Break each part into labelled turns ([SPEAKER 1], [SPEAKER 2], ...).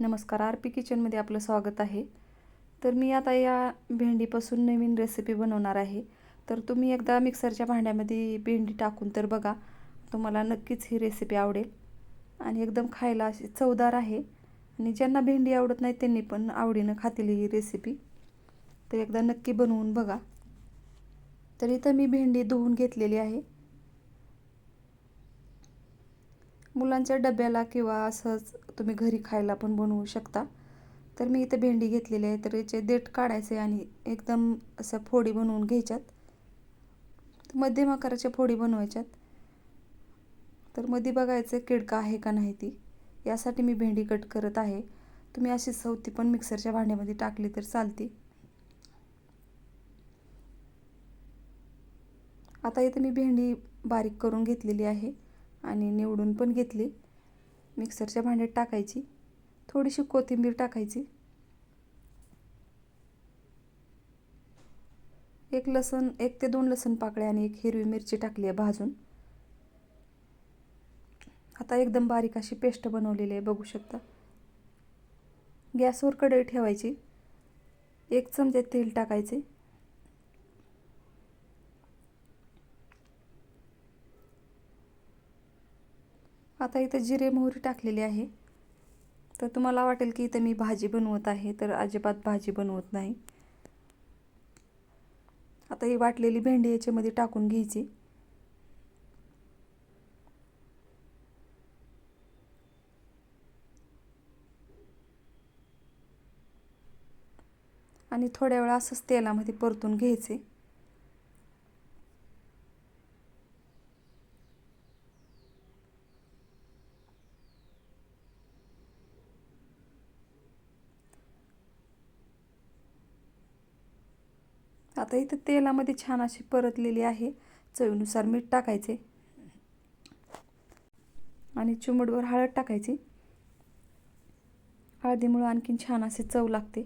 [SPEAKER 1] नमस्कार R P किचनमध्ये आपलं स्वागत आहे. तर मी आता या भेंडीपासून नवीन रेसिपी बनवणार आहे. तर तुम्ही एकदा मिक्सरच्या भांड्यामध्ये भेंडी टाकून तर बघा तुम्हाला नक्कीच ही रेसिपी आवडेल. आणि एकदम खायला अशी चवदार आहे. आणि ज्यांना भेंडी आवडत नाही त्यांनी पण आवडीनं खातील ही रेसिपी तर एकदा नक्की बनवून बघा. तर इथं मी भेंडी धुवून घेतलेली आहे. मुलांच्या डब्याला किंवा असंच तुम्ही घरी खायला पण बनवू शकता. तर मी इथे भेंडी घेतलेली आहे तर याचे देठ काढायचे आणि एकदम असं फोडी बनवून घ्यायच्यात. मध्यम आकाराच्या फोडी बनवायच्यात. तर मध्ये बघायचं किडका आहे का नाही ती. यासाठी मी भेंडी कट करत आहे. तुम्ही अशी सवती पण मिक्सरच्या भांड्यामध्ये टाकली तर चालते. आता इथे मी भेंडी बारीक करून घेतलेली आहे. आणि निवडून पण घेतली. मिक्सरच्या भांड्यात टाकायची. थोडीशी कोथिंबीर टाकायची. एक लसण एक ते दोन लसण पाकळ्या आणि एक हिरवी मिरची टाकली आहे भाजून. आता एकदम बारीक अशी पेस्ट बनवलेली आहे बघू शकता. गॅसवर कढई ठेवायची. एक चमचे तेल टाकायचे. आता इथं जिरे मोहरी टाकलेली आहे. तर तुम्हाला वाटेल की इथं मी भाजी बनवत आहे तर अजिबात भाजी बनवत नाही. आता ही वाटलेली भेंडी याच्यामध्ये टाकून घ्यायची. आणि थोड्या वेळा असंच तेलामध्ये परतून घ्यायचे. आता इथं तेलामध्ये छान अशी परतलेली आहे. चवीनुसार मीठ टाकायचे. आणि चिमडवर हळद टाकायची. हळदीमुळं आणखीन छान असे चव लागते.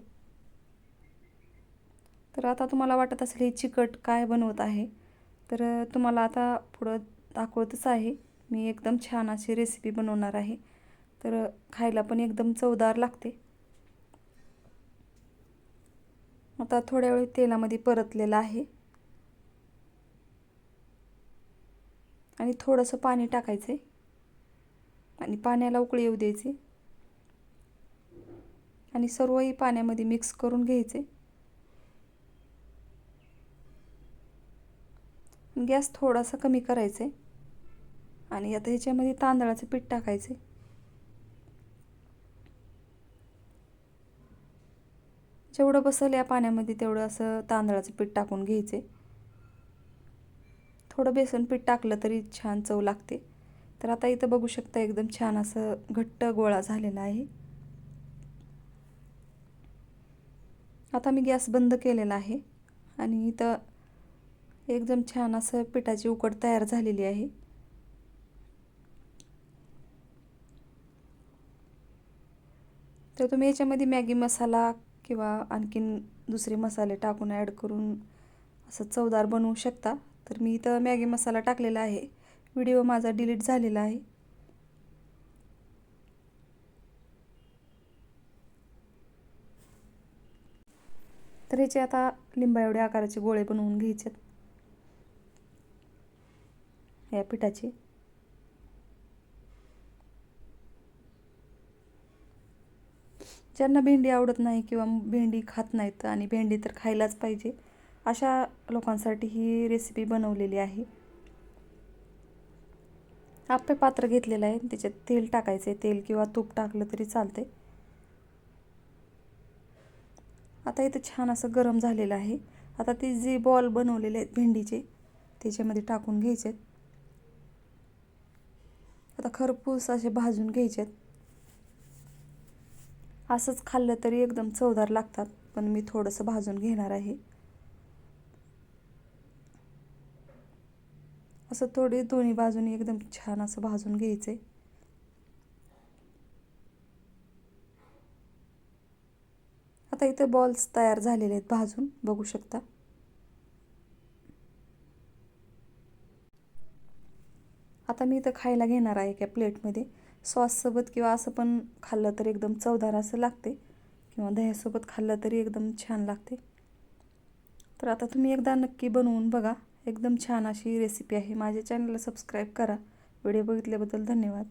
[SPEAKER 1] तर आता तुम्हाला वाटत असेल हे चिकट काय बनवत आहे. तर तुम्हाला आता पुढं दाखवतच आहे. मी एकदम छान अशी रेसिपी बनवणार आहे. तर खायला पण एकदम चवदार लागते. आता थोड्या वेळ तेलामध्ये परतलेलं आहे. आणि थोडंसं पाणी टाकायचे आणि पाण्याला उकळी येऊ द्यायची. आणि सर्वही पाण्यामध्ये मिक्स करून घ्यायचे. गॅस थोडासा कमी करायचे आणि आता ह्याच्यामध्ये तांदळाचं पीठ टाकायचे जेवढं बसेल या पाण्यामध्ये तेवढं असं तांदळाचं पीठ टाकून घ्यायचे. थोडं बेसन पीठ टाकलं तरी छान चव लागते. तर आता इथं बघू शकता एकदम छान असं घट्ट गोळा झालेला आहे. आता मी गॅस बंद केलेला आहे आणि इथं एकदम छान असं पिठाची उकड तयार झालेली आहे. तर तुम्ही याच्यामध्ये मॅगी मसाला किंवा आणखीन दुसरे मसाले टाकून ॲड करून असं चवदार बनवू शकता. तर मी इथं मॅगी मसाला टाकलेला आहे. व्हिडिओ माझा डिलीट झालेला आहे. तर याचे आता लिंबा एवढे आकाराचे गोळे बनवून घ्यायचे या पिठाचे. ज्यांना भेंडी आवडत नाही किंवा भेंडी खात नाहीत आणि भेंडी तर खायलाच पाहिजे अशा लोकांसाठी ही रेसिपी बनवलेली आहे. आपे पात्र घेतलेलं आहे. त्याच्यात तेल टाकायचं आहे. तेल किंवा तूप टाकलं तरी चालते आता इथं छान असं गरम झालेलं आहे. आता ते जे बॉल बनवलेले आहेत भेंडीचे त्याच्यामध्ये टाकून घ्यायचे आहेत. आता खरपूस असे भाजून घ्यायचे आहेत. असंच खाल्लं तरी एकदम चवदार लागतात पण मी थोडंसं भाजून घेणार आहे. असं थोडी दोन्ही बाजूनी एकदम छान असं भाजून घ्यायचं. आहे आता इथे बॉल्स तयार झालेले आहेत भाजून बघू शकता. आता मी इथं खायला घेणार आहे एका प्लेटमध्ये सॉससोबत किंवा असं पण खाल्लं तर एकदम चवदार असं लागते. किंवा दह्यासोबत खाल्लं तरी एकदम छान लागते. तर आता तुम्ही एकदा नक्की बनवून बघा. एकदम छान अशी रेसिपी आहे. माझ्या चॅनलला सबस्क्राईब करा. व्हिडिओ बघितल्याबद्दल धन्यवाद.